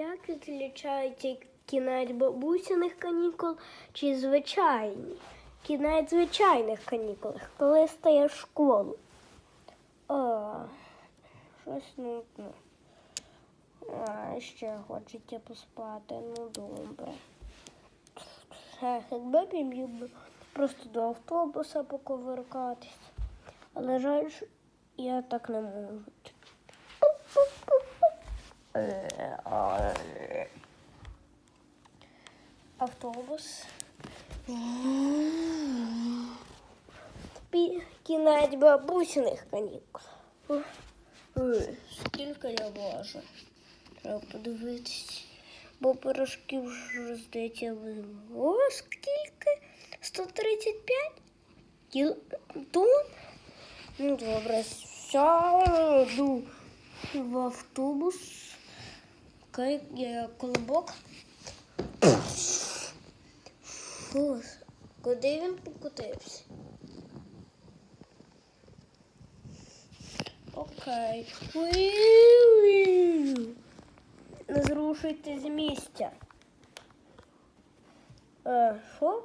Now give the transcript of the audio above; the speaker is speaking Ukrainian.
Як відлічаються кінець бабусиних канікул чи звичайні? Кінець звичайних канікул, коли стає школу. О, щось нудно. А, ще хочеться поспати, ну добре. Якби міг би просто до автобуса поковиркатись. Але жаль, я так не можу. Автобус. Пі- Кінець бабусиних канікул. Ух, ой, Скільки я важу? Треба подивитись. Бо пирожків вже здається вимили. О, скільки? 135 кіл тонн? Ну добре, сяду в автобус. Я колобок. Куди він покотився? Окей. Не зрушуйте з місця. Е, що?